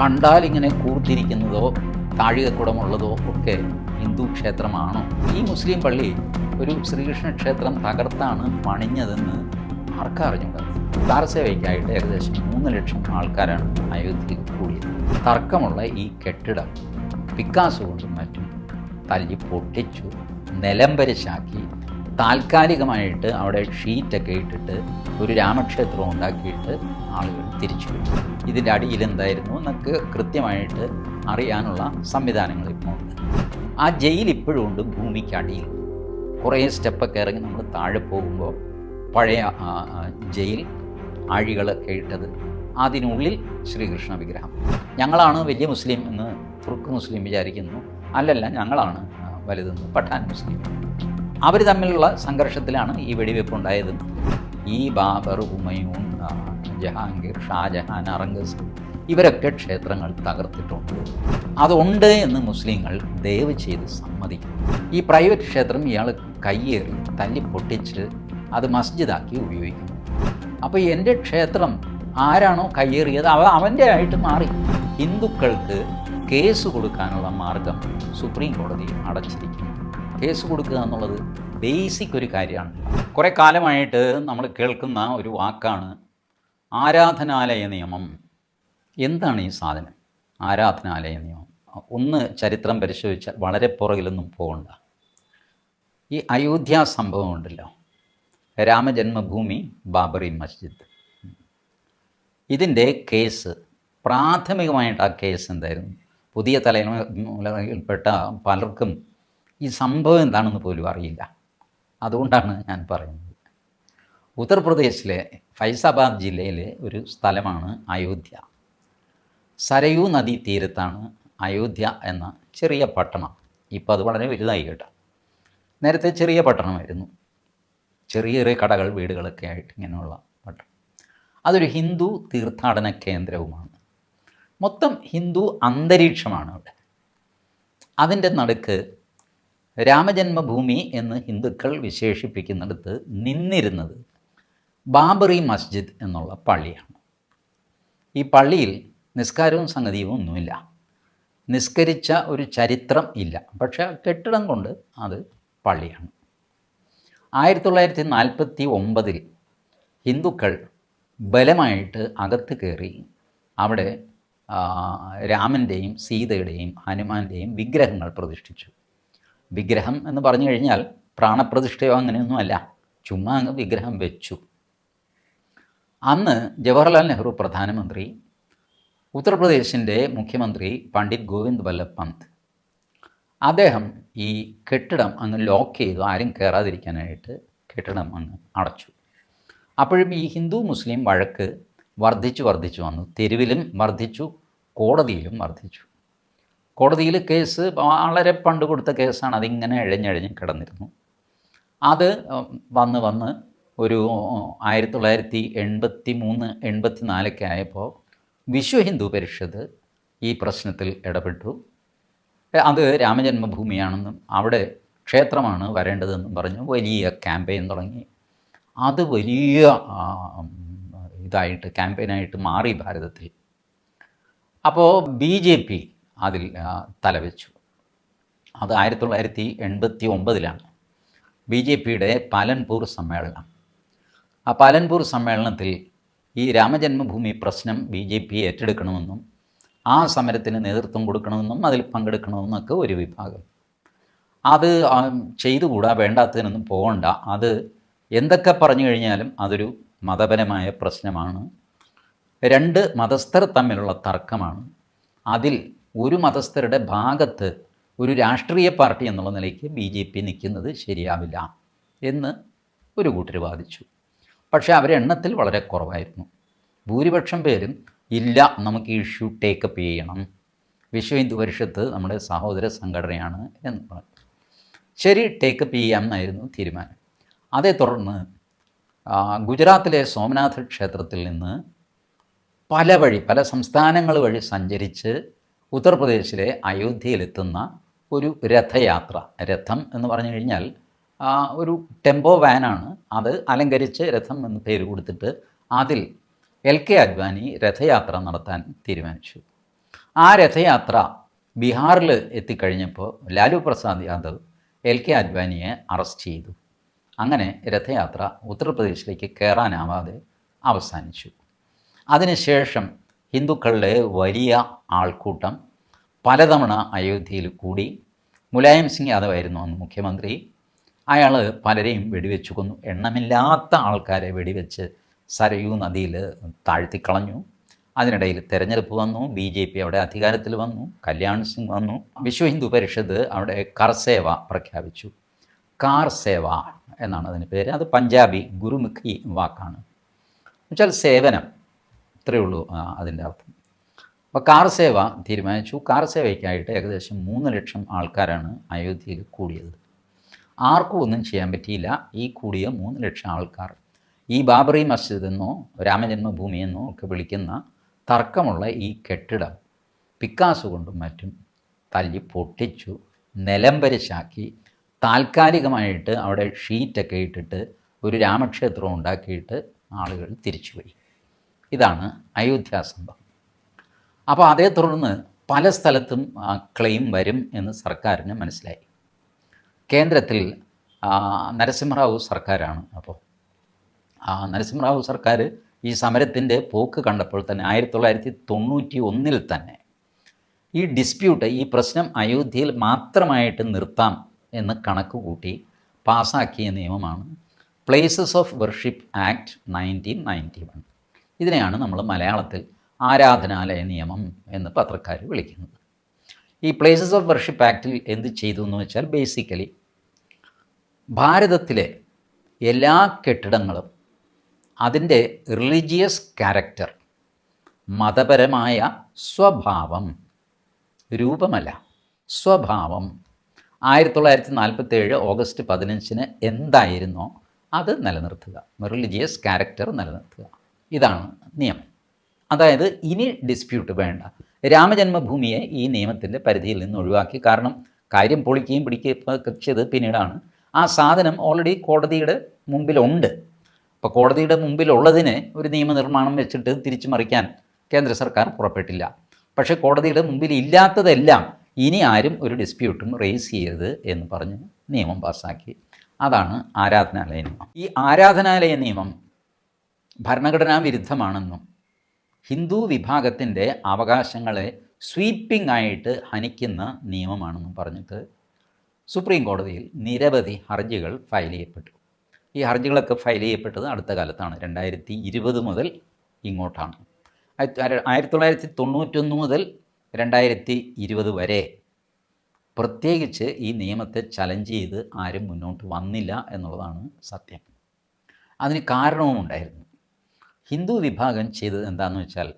കണ്ടാൽ ഇങ്ങനെ കൂർത്തിരിക്കുന്നതോ താഴികക്കുടമുള്ളതോ ഒക്കെ ഹിന്ദു ക്ഷേത്രമാണോ? ഈ മുസ്ലിം പള്ളി ഒരു ശ്രീകൃഷ്ണ ക്ഷേത്രം തകർത്താണ് പണിഞ്ഞതെന്ന് ആർക്കറിഞ്ഞൂടാ താരസേവയ്ക്കായിട്ട് ഏകദേശം മൂന്ന് ലക്ഷം ആൾക്കാരാണ് അയോധ്യയിൽ കൂടിയത്. തർക്കമുള്ള ഈ കെട്ടിടം പിക്കാസ് കൊണ്ടും മറ്റും തല്ലി പൊട്ടിച്ചു നിലംപരിശാക്കി താൽക്കാലികമായിട്ട് അവിടെ ഷീറ്റൊക്കെ ഇട്ടിട്ട് ഒരു രാമക്ഷേത്രം ഉണ്ടാക്കിയിട്ട് ആളുകൾ തിരിച്ചു വിട്ടു ഇതിന്റെ അടിയിൽ എന്തായിരുന്നു എന്നൊക്കെ കൃത്യമായിട്ട് അറിയാനുള്ള സംവിധാനങ്ങൾ ഇപ്പോൾ ഉണ്ട്. ആ ജയിൽ ഇപ്പോഴും ഉണ്ട് ഭൂമിക്കടിയിൽ കുറേ സ്റ്റെപ്പൊക്കെ ഇറങ്ങി നമ്മൾ താഴെ പോകുമ്പോൾ പഴയ ജയിൽ ആഴികളൊക്കെ ഇട്ടത് അതിനുള്ളിൽ ശ്രീകൃഷ്ണ വിഗ്രഹം. ഞങ്ങളാണ് വലിയ മുസ്ലിം എന്ന് തുർക്ക് മുസ്ലിം വിചാരിക്കുന്നു. അല്ലല്ല ഞങ്ങളാണ് വലുതെന്ന് പഠാൻ മുസ്ലിം. അവർ തമ്മിലുള്ള സംഘർഷത്തിലാണ് ഈ വെടിവെപ്പ് ഉണ്ടായത്. ഈ ബാബർ ഉമയൂൺ ജഹാംഗീർ ഷാജഹാൻ അറംഗസ് ഇവരൊക്കെ ക്ഷേത്രങ്ങൾ തകർത്തിട്ടുണ്ട്. അതുണ്ട് എന്ന് മുസ്ലിങ്ങൾ ദയവ് ചെയ്ത് സമ്മതിക്കും. ഈ പ്രൈവറ്റ് ക്ഷേത്രം ഇയാൾ കയ്യേറി തല്ലി പൊട്ടിച്ച് അത് മസ്ജിദാക്കി ഉപയോഗിക്കുന്നു. അപ്പോൾ എന്റെ ക്ഷേത്രം ആരാണോ കയ്യേറിയത് അവ അവന്റെ ആയിട്ട് മാറി. ഹിന്ദുക്കൾക്ക് കേസ് കൊടുക്കാനുള്ള മാർഗം സുപ്രീം കോടതി അടച്ചിരിക്കുന്നു. കേസ് കൊടുക്കുക എന്നുള്ളത് ബേസിക് ഒരു കാര്യമാണ്. കുറേ കാലമായിട്ട് നമ്മൾ കേൾക്കുന്ന ഒരു വാക്കാണ് ആരാധനാലയ നിയമം. എന്താണ് ഈ സാധനം? ആരാധനാലയ നിയമം. ഒന്ന് ചരിത്രം പരിശോധിച്ചാൽ വളരെ പുറകിലൊന്നും പോകണ്ട. ഈ അയോധ്യ സംഭവം ഉണ്ടല്ലോ. രാമജന്മഭൂമി ബാബറി മസ്ജിദ്. ഇതിന്റെ കേസ് പ്രാഥമികമായിട്ട് ആ കേസ് എന്തായിരുന്നു? പുതിയ തലമുറയിൽപ്പെട്ട പലർക്കും ഈ സംഭവം എന്താണെന്ന് പോലും അറിയില്ല. അതുകൊണ്ടാണ് ഞാൻ പറയുന്നത്. ഉത്തർപ്രദേശിലെ ഫൈസാബാദ് ജില്ലയിലെ ഒരു സ്ഥലമാണ് അയോധ്യ. സരയൂ നദീ തീരത്താണ് അയോധ്യ എന്ന ചെറിയ പട്ടണം. ഇപ്പോൾ അത് വളരെ വലുതായി കേട്ടോ. നേരത്തെ ചെറിയ പട്ടണമായിരുന്നു. ചെറിയ ചെറിയ കടകൾ വീടുകളൊക്കെ ആയിട്ട് ഇങ്ങനെയുള്ള പട്ടണം. അതൊരു ഹിന്ദു തീർത്ഥാടന കേന്ദ്രവുമാണ്. മൊത്തം ഹിന്ദു അന്തരീക്ഷമാണ് അവിടെ. അതിന്റെ നടുക്ക് രാമജന്മഭൂമി എന്ന് ഹിന്ദുക്കൾ വിശേഷിപ്പിക്കുന്നിടത്ത് നിന്നിരുന്നത് ബാബറി മസ്ജിദ് എന്നുള്ള പള്ളിയാണ്. ഈ പള്ളിയിൽ നിസ്കാരവും സംഗതിയും ഒന്നുമില്ല. നിസ്കരിച്ച ഒരു ചരിത്രം ഇല്ല. പക്ഷേ കെട്ടിടം കൊണ്ട് അത് പള്ളിയാണ്. ആയിരത്തി തൊള്ളായിരത്തി നാൽപ്പത്തി ഒമ്പതിൽ ഹിന്ദുക്കൾ ബലമായിട്ട് അകത്ത് കയറി അവിടെ രാമന്റെയും സീതയുടെയും ഹനുമാന്റെയും വിഗ്രഹങ്ങൾ പ്രതിഷ്ഠിച്ചു. വിഗ്രഹം എന്ന് പറഞ്ഞു കഴിഞ്ഞാൽ പ്രാണപ്രതിഷ്ഠയോ അങ്ങനെയൊന്നുമല്ല ചുമ്മാ അങ്ങ് വിഗ്രഹം വെച്ചു. അന്ന് ജവഹർലാൽ നെഹ്റു പ്രധാനമന്ത്രി ഉത്തർപ്രദേശിന്റെ മുഖ്യമന്ത്രി പണ്ഡിറ്റ് ഗോവിന്ദ് വല്ലഭ് പന്ത് അദ്ദേഹം ഈ കെട്ടിടം അങ്ങ് ലോക്ക് ചെയ്തു. ആരും കയറാതിരിക്കാനായിട്ട് കെട്ടിടം അങ്ങ് അടച്ചു. അപ്പോഴും ഈ ഹിന്ദു മുസ്ലിം വഴക്ക് വർദ്ധിച്ചു വർദ്ധിച്ചു വന്നു. തെരുവിലും വർദ്ധിച്ചു കോടതിയിലും വർദ്ധിച്ചു. കോടതിയിൽ കേസ് വളരെ പണ്ട് കൊടുത്ത കേസാണ്. അതിങ്ങനെ ഇഴഞ്ഞഴിഞ്ഞ് കിടന്നിരുന്നു. അത് വന്ന് വന്ന് ഒരു ആയിരത്തി തൊള്ളായിരത്തി എൺപത്തി മൂന്ന് എൺപത്തി നാലൊക്കെ ആയപ്പോൾ വിശ്വ ഹിന്ദു പരിഷത്ത് ഈ പ്രശ്നത്തിൽ ഇടപെട്ടു. അത് രാമജന്മഭൂമിയാണെന്നും അവിടെ ക്ഷേത്രമാണ് വരേണ്ടതെന്നും പറഞ്ഞു. വലിയ ക്യാമ്പയിൻ തുടങ്ങി. അത് വലിയ ഇതായിട്ട് ക്യാമ്പയിനായിട്ട് മാറി ഭാരതത്തിൽ. അപ്പോൾ ബി ജെ പി അതിൽ തലവെച്ചു. അത് ആയിരത്തി തൊള്ളായിരത്തി എൺപത്തി ഒമ്പതിലാണ് ബി ജെ പിയുടെ പാലൻപൂർ സമ്മേളനം. ആ പാലൻപൂർ സമ്മേളനത്തിൽ ഈ രാമജന്മഭൂമി പ്രശ്നം ബി ജെ പി ഏറ്റെടുക്കണമെന്നും ആ സമരത്തിന് നേതൃത്വം കൊടുക്കണമെന്നും അതിൽ പങ്കെടുക്കണമെന്നൊക്കെ ഒരു വിഭാഗം. അത് ചെയ്തുകൂടാ വേണ്ടാത്തതിനൊന്നും പോകണ്ട. അത് എന്തൊക്കെ പറഞ്ഞു കഴിഞ്ഞാലും അതൊരു മതപരമായ പ്രശ്നമാണ്. രണ്ട് മതസ്ഥർ തമ്മിലുള്ള തർക്കമാണ്. അതിൽ ഒരു മതസ്ഥരുടെ ഭാഗത്ത് ഒരു രാഷ്ട്രീയ പാർട്ടി എന്നുള്ള നിലയ്ക്ക് ബി ജെ പി നിൽക്കുന്നത് ശരിയാവില്ല എന്ന് ഒരു കൂട്ടർ വാദിച്ചു. പക്ഷേ അവരെ എണ്ണത്തിൽ വളരെ കുറവായിരുന്നു. ഭൂരിപക്ഷം പേരും ഇല്ല നമുക്ക് ഈ ഇഷ്യൂ ടേക്കപ്പ് ചെയ്യണം. വിശ്വ ഹിന്ദു പരിഷത്ത് നമ്മുടെ സഹോദര സംഘടനയാണ് എന്ന് പറഞ്ഞു. ശരി ടേക്കപ്പ് ചെയ്യാം എന്നായിരുന്നു തീരുമാനം. അതേ തുടർന്ന് ഗുജറാത്തിലെ സോമനാഥ് ക്ഷേത്രത്തിൽ നിന്ന് പല വഴി പല സംസ്ഥാനങ്ങൾ വഴി സഞ്ചരിച്ച് ഉത്തർപ്രദേശിലെ അയോധ്യയിലെത്തുന്ന ഒരു രഥയാത്ര രഥം എന്ന് പറഞ്ഞു കഴിഞ്ഞാൽ ഒരു ടെമ്പോ വാനാണ്. അത് അലങ്കരിച്ച് രഥം എന്ന് പേര് കൊടുത്തിട്ട് അതിൽ എൽ കെ അദ്വാനി രഥയാത്ര നടത്താൻ തീരുമാനിച്ചു. ആ രഥയാത്ര ബീഹാറിൽ എത്തിക്കഴിഞ്ഞപ്പോൾ ലാലു പ്രസാദ് യാദവ് എൽ കെ അദ്വാനിയെ അറസ്റ്റ് ചെയ്തു. അങ്ങനെ രഥയാത്ര ഉത്തർപ്രദേശിലേക്ക് കയറാനാവാതെ അവസാനിച്ചു. അതിനുശേഷം ഹിന്ദുക്കളുടെ വലിയ ആൾക്കൂട്ടം പലതവണ അയോധ്യയിൽ കൂടി. മുലായം സിംഗ് യാദവ് ആയിരുന്നു അന്ന് മുഖ്യമന്ത്രി. അയാൾ പലരെയും വെടിവെച്ചു കൊന്നു എണ്ണമില്ലാത്ത ആൾക്കാരെ വെടിവെച്ച് സരയൂ നദിയിൽ താഴ്ത്തിക്കളഞ്ഞു. അതിനിടയിൽ തെരഞ്ഞെടുപ്പ് വന്നു. ബി ജെ പി അവിടെ അധികാരത്തിൽ വന്നു. കല്യാൺ സിംഗ് വന്നു. വിശ്വ ഹിന്ദു പരിഷത്ത് അവിടെ കർസേവ പ്രഖ്യാപിച്ചു. കാർ സേവ എന്നാണ് അതിന്റെ പേര്. അത് പഞ്ചാബി ഗുരുമുഖി വാക്കാണ്. എന്നുവെച്ചാൽ സേവനം. ഇത്രയേ ഉള്ളൂ അതിന്റെ അർത്ഥം. അപ്പോൾ കാർ സേവ തീരുമാനിച്ചു. കാർ സേവയ്ക്കായിട്ട് ഏകദേശം മൂന്ന് ലക്ഷം ആൾക്കാരാണ് അയോധ്യയിൽ കൂടിയത്. ആർക്കും ഒന്നും ചെയ്യാൻ പറ്റിയില്ല. ഈ കൂടിയ മൂന്ന് ലക്ഷം ആൾക്കാർ ഈ ബാബറി മസ്ജിദ് എന്നോ രാമജന്മഭൂമി എന്നോ ഒക്കെ വിളിക്കുന്ന തർക്കമുള്ള ഈ കെട്ടിടം പിക്കാസ് കൊണ്ടും മറ്റും തല്ലി പൊട്ടിച്ചു നിലംപരിശാക്കി താൽക്കാലികമായിട്ട് അവിടെ ഷീറ്റൊക്കെ ഇട്ടിട്ട് ഒരു രാമക്ഷേത്രം ഉണ്ടാക്കിയിട്ട് ആളുകൾ തിരിച്ചുപോയി. ഇതാണ് അയോധ്യാ സംഭവം. അപ്പോൾ അതേ തുടർന്ന് പല സ്ഥലത്തും ക്ലെയിം വരും എന്ന് സർക്കാരിന് മനസ്സിലായി. കേന്ദ്രത്തിൽ നരസിംഹറാവു സർക്കാരാണ് അപ്പോൾ ആ നരസിംഹറാവു സർക്കാർ ഈ സമരത്തിന്റെ പോക്ക് കണ്ടപ്പോൾ തന്നെ ആയിരത്തി തൊള്ളായിരത്തി തൊണ്ണൂറ്റി ഒന്നിൽ തന്നെ ഈ ഡിസ്പ്യൂട്ട് ഈ പ്രശ്നം അയോധ്യയിൽ മാത്രമായിട്ട് നിർത്താം എന്ന് കണക്ക് കൂട്ടി പാസ്സാക്കിയ നിയമമാണ് places of worship act nineteen ninety one ഇതിനെയാണ് നമ്മൾ മലയാളത്തിൽ ആരാധനാലയ നിയമം എന്ന് പത്രക്കാർ വിളിക്കുന്നത് ഈ പ്ലേസസ് ഓഫ് വർഷിപ്പ് ആക്റ്റിൽ എന്ത് ചെയ്തു എന്ന് വെച്ചാൽ ബേസിക്കലി ഭാരതത്തിലെ എല്ലാ കെട്ടിടങ്ങളും അതിന്റെ റിലീജിയസ് ക്യാരക്ടർ മതപരമായ സ്വഭാവം രൂപമല്ല സ്വഭാവം. ആയിരത്തി തൊള്ളായിരത്തി നാൽപ്പത്തേഴ് ഓഗസ്റ്റ് പതിനഞ്ചിന് എന്തായിരുന്നോ അത് നിലനിർത്തുക. റിലീജിയസ് ക്യാരക്ടർ നിലനിർത്തുക. ഇതാണ് നിയമം. അതായത് ഇനി ഡിസ്പ്യൂട്ട് വേണ്ട. രാമജന്മഭൂമിയെ ഈ നിയമത്തിന്റെ പരിധിയിൽ നിന്ന് ഒഴിവാക്കി. കാരണം കാര്യം പൊളിക്കുകയും പിടിക്കുകയും ചെയ്ത് പിന്നീടാണ്. ആ സാധനം ഓൾറെഡി കോടതിയുടെ മുമ്പിലുണ്ട്. അപ്പോൾ കോടതിയുടെ മുമ്പിലുള്ളതിന് ഒരു നിയമനിർമ്മാണം വെച്ചിട്ട് തിരിച്ചു മറിക്കാൻ കേന്ദ്ര സർക്കാർ പുറപ്പെട്ടില്ല. പക്ഷേ കോടതിയുടെ മുമ്പിൽ ഇല്ലാത്തതെല്ലാം ഇനി ആരും ഒരു ഡിസ്പ്യൂട്ടും റേസ് ചെയ്യരുത് എന്ന് പറഞ്ഞ് നിയമം പാസ്സാക്കി. അതാണ് ആരാധനാലയ നിയമം. ഈ ആരാധനാലയ നിയമം ഭരണഘടനാ വിരുദ്ധമാണെന്നും ഹിന്ദു വിഭാഗത്തിന്റെ അവകാശങ്ങളെ സ്വീപ്പിംഗ് ആയിട്ട് ഹനിക്കുന്ന നിയമമാണെന്നും പറഞ്ഞിട്ട് സുപ്രീം കോടതിയിൽ നിരവധി ഹർജികൾ ഫയൽ ചെയ്യപ്പെട്ടു. ഈ ഹർജികളൊക്കെ ഫയൽ ചെയ്യപ്പെട്ടത് അടുത്ത കാലത്താണ്. രണ്ടായിരത്തി ഇരുപത് മുതൽ ഇങ്ങോട്ടാണ്. ആയിരത്തി തൊള്ളായിരത്തി തൊണ്ണൂറ്റൊന്ന് മുതൽ രണ്ടായിരത്തി ഇരുപത് വരെ പ്രത്യേകിച്ച് ഈ നിയമത്തെ ചലഞ്ച് ചെയ്ത് ആരും മുന്നോട്ട് വന്നില്ല എന്നുള്ളതാണ് സത്യം. അതിന് കാരണവും ഉണ്ടായിരുന്നു ഹിന്ദു വിഭാഗം ചെയ്തത് എന്താണെന്ന് വെച്ചാൽ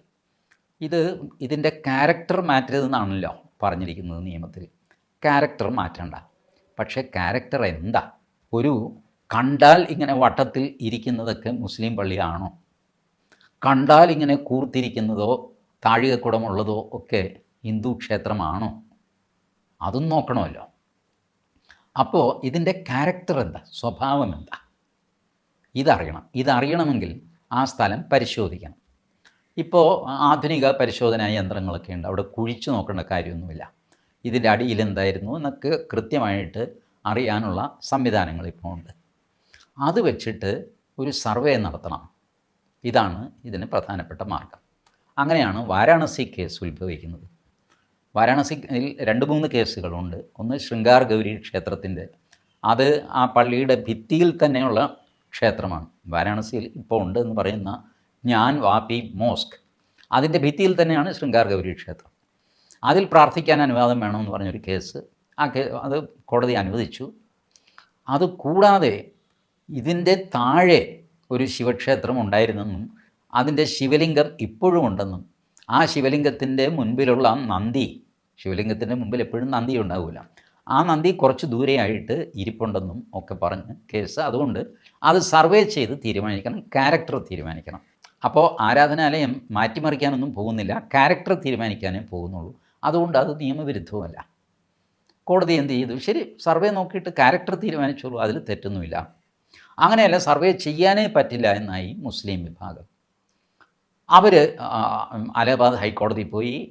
ഇത് ഇതിന്റെ ക്യാരക്ടർ മാറ്റരുതെന്നാണല്ലോ പറഞ്ഞിരിക്കുന്നത് നിയമത്തിൽ. ക്യാരക്ടർ മാറ്റണ്ട. പക്ഷേ ക്യാരക്ടർ എന്താ? ഒരു കണ്ടാൽ ഇങ്ങനെ വട്ടത്തിൽ ഇരിക്കുന്നതൊക്കെ മുസ്ലിം പള്ളിയാണോ? കണ്ടാൽ ഇങ്ങനെ കൂർത്തിരിക്കുന്നതോ താഴികക്കുടമുള്ളതോ ഒക്കെ ഹിന്ദു ക്ഷേത്രമാണോ? അതും നോക്കണമല്ലോ. അപ്പോൾ ഇതിന്റെ ക്യാരക്ടർ എന്താ? സ്വഭാവം എന്താ? ഇതറിയണം. ഇതറിയണമെങ്കിൽ ആ സ്ഥലം പരിശോധിക്കണം. ഇപ്പോൾ ആധുനിക പരിശോധനാ യന്ത്രങ്ങളൊക്കെ ഉണ്ട്. അവിടെ കുഴിച്ചു നോക്കേണ്ട കാര്യമൊന്നുമില്ല. ഇതിന്റെ അടിയിൽ എന്തായിരുന്നു എന്നൊക്കെ കൃത്യമായിട്ട് അറിയാനുള്ള സംവിധാനങ്ങൾ ഇപ്പോൾ ഉണ്ട്. അത് വെച്ചിട്ട് ഒരു സർവേ നടത്തണം. ഇതാണ് ഇതിന് പ്രധാനപ്പെട്ട മാർഗം. അങ്ങനെയാണ് വാരാണസി കേസ് ഉത്ഭവിക്കുന്നത്. വാരാണസിയിൽ രണ്ട് മൂന്ന് കേസുകളുണ്ട്. ഒന്ന് ശൃംഗാർ ഗൗരി ക്ഷേത്രത്തിന്റെ. അത് ആ പള്ളിയുടെ ഭിത്തിയിൽ തന്നെയുള്ള ക്ഷേത്രമാണ്. വാരാണസിയിൽ ഇപ്പോൾ ഉണ്ട് എന്ന് പറയുന്ന ഞാൻ വാപി മോസ്ക്. അതിന്റെ ഭിത്തിയിൽ തന്നെയാണ് ശൃംഗാർ ഗൗരി ക്ഷേത്രം. അതിൽ പ്രാർത്ഥിക്കാൻ അനുവാദം വേണമെന്ന് പറഞ്ഞൊരു കേസ്. ആ കേ അത് കോടതി അനുവദിച്ചു. അത് കൂടാതെ ഇതിന്റെ താഴെ ഒരു ശിവക്ഷേത്രം ഉണ്ടായിരുന്നെന്നും അതിന്റെ ശിവലിംഗം ഇപ്പോഴും ഉണ്ടെന്നും ആ ശിവലിംഗത്തിന്റെ മുൻപിലുള്ള നന്ദി ശിവലിംഗത്തിന്റെ മുമ്പിൽ എപ്പോഴും നന്ദി ഉണ്ടാവില്ല. ആ നന്ദി കുറച്ച് ദൂരെയായിട്ട് ഇരിപ്പുണ്ടെന്നും ഒക്കെ പറഞ്ഞ് കേസ്. അതുകൊണ്ട് അത് സർവേ ചെയ്ത് തീരുമാനിക്കണം ക്യാരക്ടർ തീരുമാനിക്കണം. അപ്പോൾ ആരാധനാലയം മാറ്റിമറിക്കാനൊന്നും പോകുന്നില്ല ക്യാരക്ടർ തീരുമാനിക്കാനേ പോകുന്നുള്ളൂ. അതുകൊണ്ട് അത് നിയമവിരുദ്ധവുമല്ല. കോടതി എന്ത് ചെയ്തു? ശരി സർവേ നോക്കിയിട്ട് ക്യാരക്ടർ തീരുമാനിച്ചോളൂ അതിൽ തെറ്റൊന്നുമില്ല. അങ്ങനെയല്ല സർവേ ചെയ്യാനേ പറ്റില്ല എന്നായി മുസ്ലിം വിഭാഗം. അവർ അലഹബാദ് ഹൈക്കോടതിയിൽ പോയി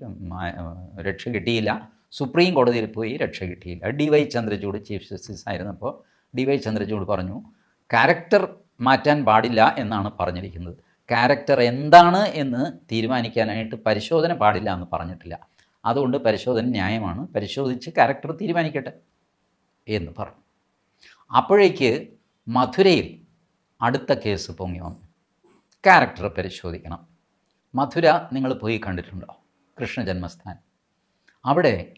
രക്ഷ കിട്ടിയില്ല. സുപ്രീം കോടതിയിൽ പോയി രക്ഷ കിട്ടിയില്ല. D Y Chandrachud chief justice ആയിരുന്നപ്പോൾ ഡി വൈ ചന്ദ്രചൂഡ് പറഞ്ഞു ക്യാരക്ടർ മാറ്റാൻ പാടില്ല എന്നാണ് പറഞ്ഞിരിക്കുന്നത്. ക്യാരക്ടർ എന്താണ് എന്ന് തീരുമാനിക്കാനായിട്ട് പരിശോധന പാടില്ല എന്ന് പറഞ്ഞിട്ടില്ല. അതുകൊണ്ട് പരിശോധന ന്യായമാണ്. പരിശോധിച്ച് ക്യാരക്ടർ തീരുമാനിക്കട്ടെ എന്ന് പറഞ്ഞു. അപ്പോഴേക്ക് മധുരയിൽ അടുത്ത കേസ് പൊങ്ങി വന്നു. ക്യാരക്ടർ പരിശോധിക്കണം. മധുര നിങ്ങൾ പോയി കണ്ടിട്ടുണ്ടോ? കൃഷ്ണ ജന്മസ്ഥാൻ അവിടെ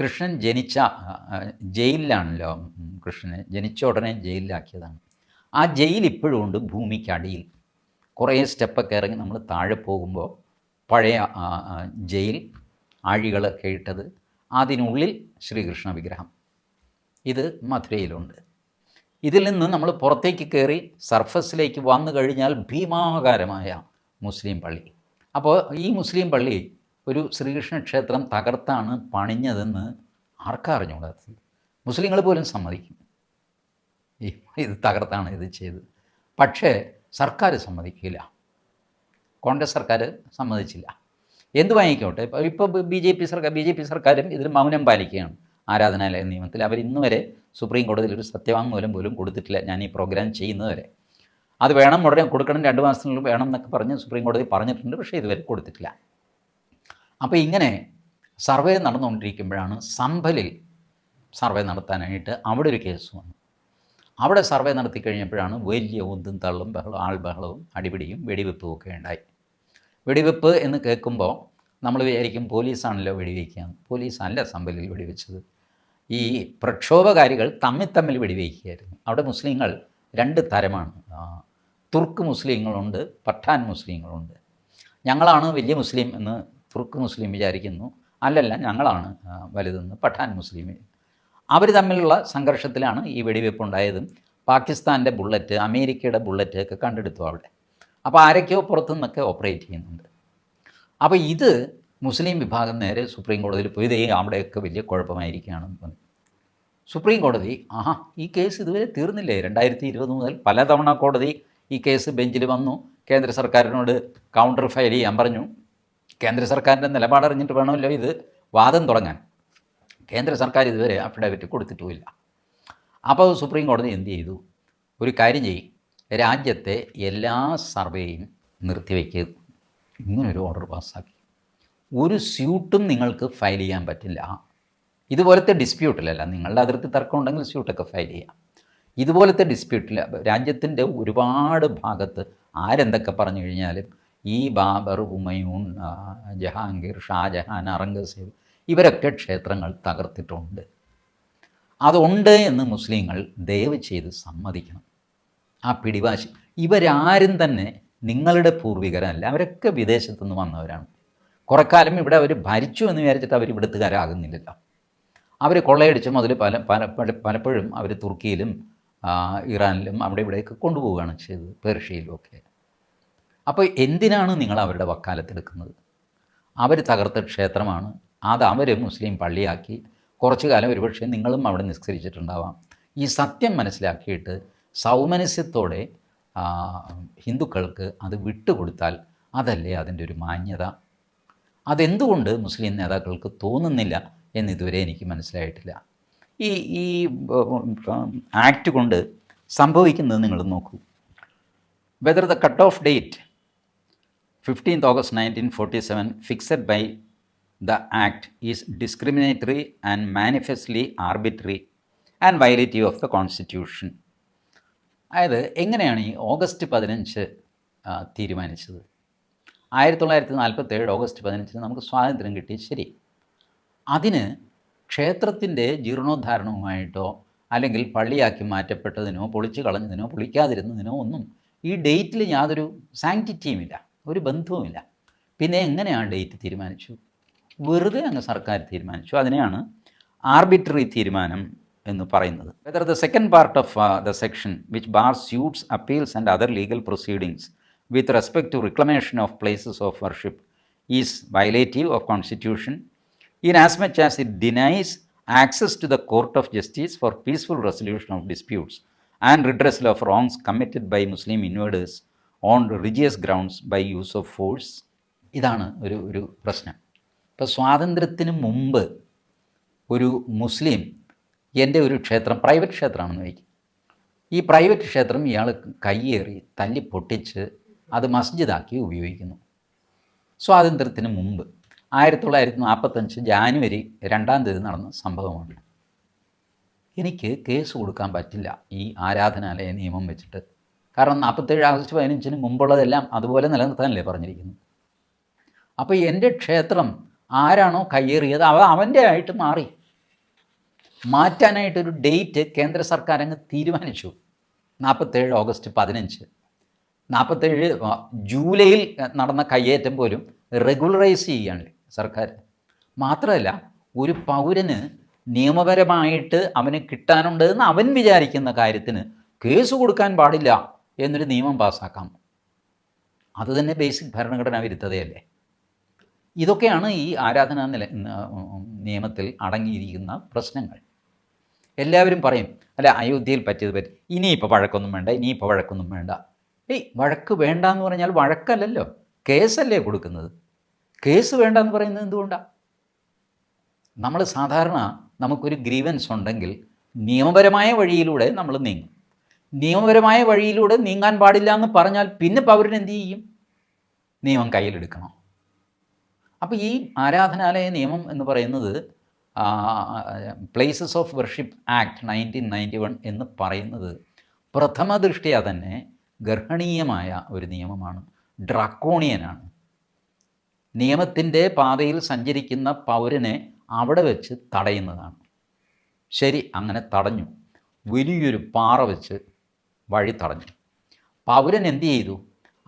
കൃഷ്ണൻ ജനിച്ച ജയിലിലാണല്ലോ കൃഷ്ണനെ ജനിച്ച ഉടനെ ജയിലിലാക്കിയതാണ്. ആ ജയിൽ ഇപ്പോഴും ഉണ്ട് ഭൂമിക്കടിയിൽ കുറേ സ്റ്റെപ്പൊക്കെ ഇറങ്ങി നമ്മൾ താഴെ പോകുമ്പോൾ പഴയ ജയിൽ ആഴികളൊക്കെ ഇട്ടത് അതിനുള്ളിൽ ശ്രീകൃഷ്ണ വിഗ്രഹം. ഇത് മധുരയിലുണ്ട്. ഇതിൽ നിന്ന് നമ്മൾ പുറത്തേക്ക് കയറി സർഫസിലേക്ക് വന്നു കഴിഞ്ഞാൽ ഭീമാകാരമായ മുസ്ലിം പള്ളി. അപ്പോൾ ഈ മുസ്ലിം പള്ളി ഒരു ശ്രീകൃഷ്ണ ക്ഷേത്രം തകർത്താണ് പണിഞ്ഞതെന്ന് ആർക്കാ അറിഞ്ഞുകൂടാത്തത് മുസ്ലിങ്ങൾ പോലും സമ്മതിക്കും. ഇത് തകർത്താണ് ഇത് ചെയ്തത്. പക്ഷേ സർക്കാർ സമ്മതിക്കില്ല. കോൺഗ്രസ് സർക്കാർ സമ്മതിച്ചില്ല. എന്ത് വാങ്ങിക്കോട്ടെ? ഇപ്പോൾ ബി ജെ പി സർക്കാർ ബി ജെ പി സർക്കാരും ഇതിൽ മൗനം പാലിക്കുകയാണ്. ആരാധനാലയ നിയമത്തിൽ അവർ ഇന്ന് വരെ സുപ്രീം കോടതിയിൽ ഒരു സത്യവാങ്മൂലം പോലും കൊടുത്തിട്ടില്ല. ഞാൻ ഈ പ്രോഗ്രാം ചെയ്യുന്നതുവരെ അത് വേണം ഉടനെ കൊടുക്കണം. രണ്ട് മാസത്തിനുള്ളിൽ വേണം എന്നൊക്കെ പറഞ്ഞ് സുപ്രീം കോടതി പറഞ്ഞിട്ടുണ്ട്. പക്ഷേ ഇതുവരെ കൊടുത്തിട്ടില്ല. അപ്പോൾ ഇങ്ങനെ സർവേ നടന്നുകൊണ്ടിരിക്കുമ്പോഴാണ് സംഭലിൽ സർവേ നടത്താനായിട്ട് അവിടെ ഒരു കേസ് വന്നു അവിടെ സർവേ നടത്തി കഴിഞ്ഞപ്പോഴാണ് വലിയ ഒന്നും തള്ളും ബഹളം ആൾ ബഹളവും അടിപിടിയും വെടിവെപ്പും ഒക്കെ ഉണ്ടായി. വെടിവെപ്പ് എന്ന് കേൾക്കുമ്പോൾ നമ്മൾ വിചാരിക്കും പോലീസാണല്ലോ വെടിവെക്കുക. പോലീസല്ല സംഭലിൽ വെടിവെച്ചത്. ഈ പ്രക്ഷോഭകാരികൾ തമ്മിൽ തമ്മിൽ വെടിവെക്കുകയായിരുന്നു. അവിടെ മുസ്ലിങ്ങൾ രണ്ട് തരമാണ്. തുർക്ക് മുസ്ലിങ്ങളുണ്ട് പഠാൻ മുസ്ലിങ്ങളുണ്ട്. ഞങ്ങളാണ് വലിയ മുസ്ലിം എന്ന് തുർക്ക് മുസ്ലിം വിചാരിക്കുന്നു. അല്ലല്ല ഞങ്ങളാണ് വലുതെന്ന് പഠാൻ മുസ്ലിം. അവർ തമ്മിലുള്ള സംഘർഷത്തിലാണ് ഈ വെടിവെപ്പ് ഉണ്ടായതും പാകിസ്ഥാന്റെ ബുള്ളറ്റ് അമേരിക്കയുടെ ബുള്ളറ്റ് ഒക്കെ കണ്ടെടുത്തു അവിടെ. അപ്പോൾ ആരൊക്കെയോ പുറത്തു നിന്നൊക്കെ ഓപ്പറേറ്റ് ചെയ്യുന്നുണ്ട്. അപ്പോൾ ഇത് മുസ്ലിം വിഭാഗം നേരെ സുപ്രീം കോടതിയിൽ പോയി. ഇതേ അവിടെയൊക്കെ വലിയ കുഴപ്പമായിരിക്കുകയാണെന്ന് പറഞ്ഞു സുപ്രീം കോടതി ആഹാ ഈ കേസ് ഇതുവരെ തീർന്നില്ലേ? രണ്ടായിരത്തി ഇരുപത് മുതൽ പലതവണ കോടതി ഈ കേസ് ബെഞ്ചിൽ വന്നു. കേന്ദ്ര സർക്കാരിനോട് കൗണ്ടർ ഫയൽ ചെയ്യാൻ പറഞ്ഞു. കേന്ദ്ര സർക്കാരിന്റെ നിലപാടറിഞ്ഞിട്ട് വേണമല്ലോ ഇത് വാദം തുടങ്ങാൻ. കേന്ദ്ര സർക്കാർ ഇതുവരെ അഫിഡവിറ്റ് കൊടുത്തിട്ടുമില്ല. അപ്പോൾ സുപ്രീം കോടതി എന്ത് ചെയ്തു? ഒരു കാര്യം ചെയ്യും. രാജ്യത്തെ എല്ലാ സർവേയും നിർത്തിവെക്കുക ഇങ്ങനൊരു ഓർഡർ പാസ്സാക്കി. ഒരു സ്യൂട്ടും നിങ്ങൾക്ക് ഫയൽ ചെയ്യാൻ പറ്റില്ല. ഇതുപോലത്തെ ഡിസ്പ്യൂട്ടിലല്ല നിങ്ങളുടെ അതിർത്തി തർക്കം ഉണ്ടെങ്കിൽ സ്യൂട്ടൊക്കെ ഫയൽ ചെയ്യാം. ഇതുപോലത്തെ ഡിസ്പ്യൂട്ടിൽ രാജ്യത്തിന്റെ ഒരുപാട് ഭാഗത്ത് ആരെന്തൊക്കെ പറഞ്ഞു കഴിഞ്ഞാലും ഈ ബാബർ ഉമയൂൺ ജഹാംഗീർ ഷാജഹാൻ അറംഗസേബ് ഇവരൊക്കെ ക്ഷേത്രങ്ങൾ തകർത്തിട്ടുണ്ട്. അതുണ്ട് എന്ന് മുസ്ലിങ്ങൾ ദയവ് ചെയ്ത് സമ്മതിക്കണം. ആ പിടിവാശി. ഇവരാരും തന്നെ നിങ്ങളുടെ പൂർവികരല്ല. അവരൊക്കെ വിദേശത്തു നിന്ന് വന്നവരാണ്. കുറേ കാലം ഇവിടെ അവർ ഭരിച്ചു എന്ന് വിചാരിച്ചിട്ട് അവർ ഇവിടുത്തുകാരാകുന്നില്ലല്ലോ. അവർ കൊള്ളയടിച്ച മുതൽ പല പല പല- പലപ്പോഴും അവർ തുർക്കിയിലും ഇറാനിലും അവിടെ ഇവിടെയൊക്കെ കൊണ്ടുപോവുകയാണ് ചെയ്തത് പേർഷ്യയിലും ഒക്കെ. അപ്പോൾ എന്തിനാണ് നിങ്ങൾ അവരുടെ വക്കാലത്തെടുക്കുന്നത് അവർ തകർത്ത ക്ഷേത്രമാണ്. അത് അവർ മുസ്ലിം പള്ളിയാക്കി. കുറച്ചു കാലം ഒരുപക്ഷെ നിങ്ങളും അവിടെ നിസ്കരിച്ചിട്ടുണ്ടാവാം. ഈ സത്യം മനസ്സിലാക്കിയിട്ട് സൗമനസ്യത്തോടെ ഹിന്ദുക്കൾക്ക് അത് വിട്ടുകൊടുത്താൽ അതല്ലേ അതിന്റെ ഒരു മാന്യത? അതെന്തുകൊണ്ട് മുസ്ലിം നേതാക്കൾക്ക് തോന്നുന്നില്ല എന്നിതുവരെ എനിക്ക് മനസ്സിലായിട്ടില്ല. ഈ ഈ ആക്ട് കൊണ്ട് സംഭവിക്കുന്നത് നിങ്ങൾ നോക്കൂ. Whether the cut off date fifteenth August nineteen forty seven fixed by the act is discriminatory and manifestly arbitrary and violative of the constitution. അതായത് എങ്ങനെയാണ് ഈ ഓഗസ്റ്റ് പതിനഞ്ച് തീരുമാനിച്ചത്? ആയിരത്തി തൊള്ളായിരത്തി നാൽപ്പത്തേഴ് ഓഗസ്റ്റ് പതിനഞ്ചിന് നമുക്ക് സ്വാതന്ത്ര്യം കിട്ടി. ശരി. അതിന് ക്ഷേത്രത്തിന്റെ ജീർണോദ്ധാരണവുമായിട്ടോ അല്ലെങ്കിൽ പള്ളിയാക്കി മാറ്റപ്പെട്ടതിനോ പൊളിച്ചു കളഞ്ഞതിനോ പൊളിക്കാതിരുന്നതിനോ ഒന്നും ഈ ഡേറ്റിൽ യാതൊരു സാങ്ക്ടിറ്റിയുമില്ല ഒരു ബന്ധവുമില്ല. പിന്നെ എങ്ങനെയാണ് ഡേറ്റ് തീരുമാനിച്ചു? വെറുതെ അങ്ങ് സർക്കാർ തീരുമാനിച്ചു. അതിനെയാണ് ആർബിട്രറി തീരുമാനം എന്ന് പറയുന്നത്. Whether the second part of the section which bar suits appeals and other legal proceedings with respect to reclamation of places of worship is violative of constitution in as much as it denies access to the court of justice for peaceful resolution of disputes and redressal of wrongs committed by Muslim invaders on religious grounds by use of force ഇതാണ് ഒരു ഒരു പ്രശ്നം. ഇപ്പോൾ സ്വാതന്ത്ര്യത്തിന് മുമ്പ് ഒരു മുസ്ലിം എന്റെ ഒരു ക്ഷേത്രം പ്രൈവറ്റ് ക്ഷേത്രമാണെന്ന് വയ്ക്കും. ഈ പ്രൈവറ്റ് ക്ഷേത്രം ഇയാൾ കയ്യേറി തല്ലി പൊട്ടിച്ച് അത് മസ്ജിദാക്കി ഉപയോഗിക്കുന്നു. സ്വാതന്ത്ര്യത്തിന് മുമ്പ് ആയിരത്തി തൊള്ളായിരത്തി നാൽപ്പത്തഞ്ച് ജാനുവരി രണ്ടാം തീയതി നടന്ന സംഭവമാണ്. എനിക്ക് കേസ് കൊടുക്കാൻ പറ്റില്ല ഈ ആരാധനാലയ നിയമം വെച്ചിട്ട്. കാരണം നാൽപ്പത്തേഴ് ആഗസ്റ്റ് പതിനഞ്ചിന് മുമ്പുള്ളതെല്ലാം അതുപോലെ നിലനിർത്താനല്ലേ പറഞ്ഞിരിക്കുന്നു അപ്പോൾ എന്റെ ക്ഷേത്രം ആരാണോ കയ്യേറിയത് അവ അവന്റെ ആയിട്ട് മാറി. മാറ്റാനായിട്ടൊരു ഡേറ്റ് കേന്ദ്ര സർക്കാർ അങ്ങ് തീരുമാനിച്ചു. നാൽപ്പത്തേഴ് ഓഗസ്റ്റ് പതിനഞ്ച്. നാൽപ്പത്തേഴ് ജൂലൈയിൽ നടന്ന കയ്യേറ്റം പോലും റെഗുലറൈസ് ചെയ്യുകയാണ് സർക്കാർ. മാത്രമല്ല ഒരു പൗരന് നിയമപരമായിട്ട് അവന് കിട്ടാനുണ്ടെന്ന് അവൻ വിചാരിക്കുന്ന കാര്യത്തിന് കേസ് കൊടുക്കാൻ പാടില്ല. എന്നൊരു നിയമം പാസ്സാക്കാം അത് തന്നെ ബേസിക് ഭരണഘടനാ വിരുദ്ധതയല്ലേ? ഇതൊക്കെയാണ് ഈ ആരാധനാ നില നിയമത്തിൽ അടങ്ങിയിരിക്കുന്ന പ്രശ്നങ്ങൾ. എല്ലാവരും പറയും അല്ല അയോധ്യയിൽ പറ്റിയത് പറ്റി ഇനിയിപ്പോൾ വഴക്കൊന്നും വേണ്ട ഇനിയിപ്പോൾ വഴക്കൊന്നും വേണ്ട. ഏയ് വഴക്ക് വേണ്ട എന്ന് പറഞ്ഞാൽ വഴക്കല്ലല്ലോ. കേസല്ലേ കൊടുക്കുന്നത്. കേസ് വേണ്ട എന്ന് പറയുന്നത് എന്തുകൊണ്ടാണ് നമ്മൾ സാധാരണ നമുക്കൊരു ഗ്രീവൻസ് ഉണ്ടെങ്കിൽ നിയമപരമായ വഴിയിലൂടെ നമ്മൾ നീങ്ങും. നിയമപരമായ വഴിയിലൂടെ നീങ്ങാൻ പാടില്ല എന്ന് പറഞ്ഞാൽ പിന്നെ പൗരൻ എന്ത് ചെയ്യും? നിയമം കയ്യിലെടുക്കണം. അപ്പോൾ ഈ ആരാധനാലയ നിയമം എന്ന് പറയുന്നത് places of worship act nineteen ninety one എന്ന് പറയുന്നത് പ്രഥമ ദൃഷ്ടിയാ തന്നെ ഗർഹണീയമായ ഒരു നിയമമാണ്. ഡ്രാക്കോണിയനാണ്. നിയമത്തിന്റെ പാതയിൽ സഞ്ചരിക്കുന്ന പൗരനെ അവിടെ വെച്ച് തടയുന്നതാണ്. ശരി അങ്ങനെ തടഞ്ഞു. വലിയൊരു പാറ വെച്ച് വഴി തടഞ്ഞു. പൗരൻ എന്തു ചെയ്തു?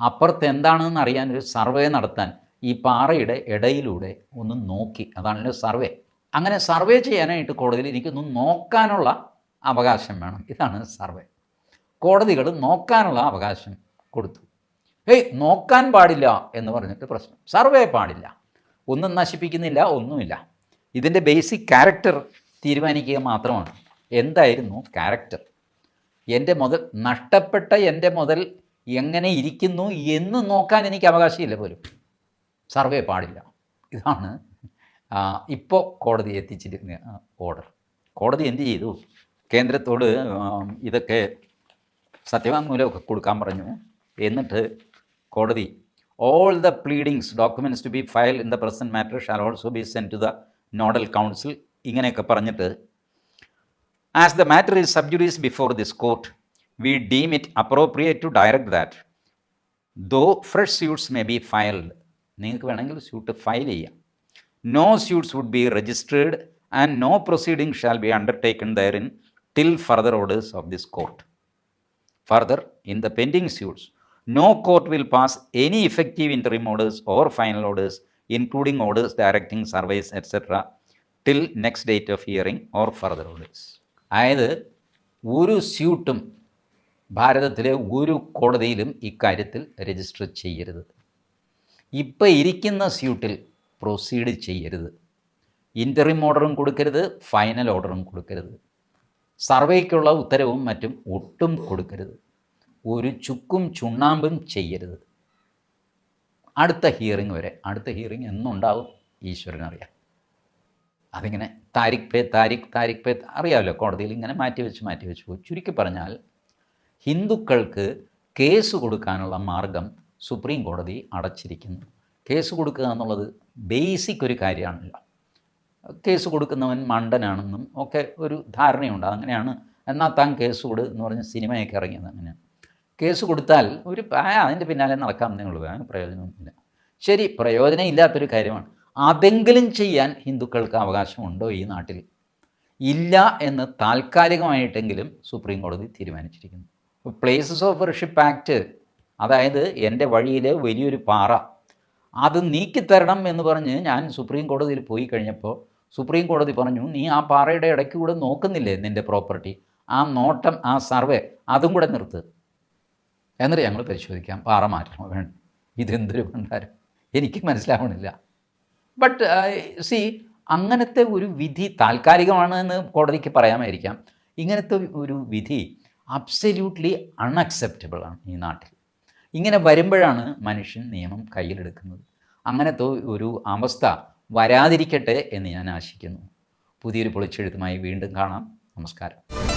അപ്പുറത്ത് എന്താണെന്ന് അറിയാൻ ഒരു സർവേ നടത്താൻ ഈ പാറയുടെ ഇടയിലൂടെ ഒന്ന് നോക്കി. അതാണല്ലോ സർവേ. അങ്ങനെ സർവേ ചെയ്യാനായിട്ട് കോടതിയിൽ എനിക്കൊന്ന് നോക്കാനുള്ള അവകാശം വേണം. ഇതാണ് സർവേ. കോടതികൾ നോക്കാനുള്ള അവകാശം കൊടുത്തു. ഏയ് നോക്കാൻ പാടില്ല എന്ന് പറഞ്ഞിട്ട് പ്രശ്നം. സർവേ പാടില്ല. ഒന്നും നശിപ്പിക്കുന്നില്ല ഒന്നുമില്ല. ഇതിന്റെ ബേസിക് ക്യാരക്ടർ തീരുമാനിക്കുക മാത്രമാണ്. എന്തായിരുന്നു ക്യാരക്ടർ? എന്റെ മുതൽ നഷ്ടപ്പെട്ട എന്റെ മുതൽ എങ്ങനെ ഇരിക്കുന്നു എന്ന് നോക്കാൻ എനിക്ക് അവകാശമില്ല പോലും. സർവേ പാടില്ല. ഇതാണ് ഇപ്പോൾ കോടതി എത്തിച്ചിരുന്ന ഓർഡർ. കോടതി എന്ത് ചെയ്തു? കേന്ദ്രത്തോട് ഇതൊക്കെ സത്യവാങ്മൂലമൊക്കെ കൊടുക്കാൻ പറഞ്ഞു. എന്നിട്ട് കോടതി all the pleadings documents to be file in the present matter shall also be send to the nodal council ഇങ്ങനെയൊക്കെ പറഞ്ഞിട്ട് As the matter is sub judice before this court we deem it appropriate to direct that though fresh suits may be filed നിങ്ങൾക്ക് വേണമെങ്കിൽ suit file ചെയ്യാം no suits would be registered and no proceeding shall be undertaken there in till further orders of this court further in the pending suits no court will pass any effective interim orders or final orders, including orders directing surveys, etc., till next date of hearing or further orders. അതായത് ഒരു സ്യൂട്ടും ഭാരതത്തിലെ ഒരു കോടതിയിലും ഇക്കാര്യത്തിൽ register ചെയ്യരുത്. ഇപ്പം ഇരിക്കുന്ന സ്യൂട്ടിൽ proceed ചെയ്യരുത്. Interim ഓർഡറും കൊടുക്കരുത് ഫൈനൽ ഓർഡറും കൊടുക്കരുത്. സർവേക്കുള്ള ഉത്തരവും മറ്റും ഒട്ടും കൊടുക്കരുത്. ഒരു ചുക്കും ചുണ്ണാമ്പും ചെയ്യരുത്. അടുത്ത ഹിയറിംഗ് വരെ അടുത്ത ഹിയറിംഗ് എന്നുണ്ടാവും ഈശ്വരനറിയാം. അതിങ്ങനെ താരിഖ് പേ താരിഖ് താരിഖ് പേ അറിയാമല്ലോ കോടതിയിൽ ഇങ്ങനെ മാറ്റി വെച്ച് മാറ്റി വെച്ച് പോയി. ചുരുക്കി പറഞ്ഞാൽ ഹിന്ദുക്കൾക്ക് കേസ് കൊടുക്കാനുള്ള മാർഗം സുപ്രീം കോടതി അടച്ചിരിക്കുന്നു. കേസ് കൊടുക്കുക എന്നുള്ളത് ബേസിക് ഒരു കാര്യമാണല്ലോ. കേസ് കൊടുക്കുന്നവൻ മണ്ടനാണെന്നും ഒക്കെ ഒരു ധാരണയുണ്ട്. അങ്ങനെയാണ് എന്നാൽ താൻ കേസ് കൊടു എന്ന് പറഞ്ഞ സിനിമയൊക്കെ ഇറങ്ങിയത് അങ്ങനെയാണ് കേസ് കൊടുത്താൽ ഒരു അതിന്റെ പിന്നാലെ നടക്കാമെന്നേ ഉള്ളൂ അതിന് പ്രയോജനമൊന്നുമില്ല ശരി പ്രയോജനം ഇല്ലാത്തൊരു കാര്യമാണ്. അതെങ്കിലും ചെയ്യാൻ ഹിന്ദുക്കൾക്ക് അവകാശമുണ്ടോ ഈ നാട്ടിൽ? ഇല്ല എന്ന് താൽക്കാലികമായിട്ടെങ്കിലും സുപ്രീം കോടതി തീരുമാനിച്ചിരിക്കുന്നു. പ്ലേസസ് ഓഫ് വർഷിപ്പ് ആക്ട് അതായത് എന്റെ വഴിയിലെ വലിയൊരു പാറ അത് നീക്കിത്തരണം എന്ന് പറഞ്ഞ് ഞാൻ സുപ്രീം കോടതിയിൽ പോയി കഴിഞ്ഞപ്പോൾ സുപ്രീം കോടതി പറഞ്ഞു നീ ആ പാറയുടെ ഇടയ്ക്ക് കൂടെ നോക്കുന്നില്ലേ നിന്റെ പ്രോപ്പർട്ടി? ആ നോട്ടം ആ സർവേ അതും കൂടെ നിർത്ത്. എന്നിട്ട് ഞങ്ങൾ പരിശോധിക്കാം പാറ മാറ്റണോ വേണ്ട ഇതെന്തൊരു ഭണ്ഡാരം? എനിക്ക് മനസ്സിലാവണില്ല. ബട്ട് സി അങ്ങനത്തെ ഒരു വിധി താൽക്കാലികമാണ് എന്ന് കോടതിക്ക് പറയാമായിരിക്കാം. ഇങ്ങനത്തെ ഒരു വിധി അബ്സല്യൂട്ട്ലി അൺഅക്സെപ്റ്റബിൾ ആണ് ഈ നാട്ടിൽ. ഇങ്ങനെ വരുമ്പോഴാണ് മനുഷ്യൻ നിയമം കയ്യിലെടുക്കുന്നത്. അങ്ങനത്തെ ഒരു അവസ്ഥ വരാതിരിക്കട്ടെ എന്ന് ഞാൻ ആശിക്കുന്നു. പുതിയൊരു പൊളിച്ചെഴുത്തുമായി വീണ്ടും കാണാം. നമസ്കാരം.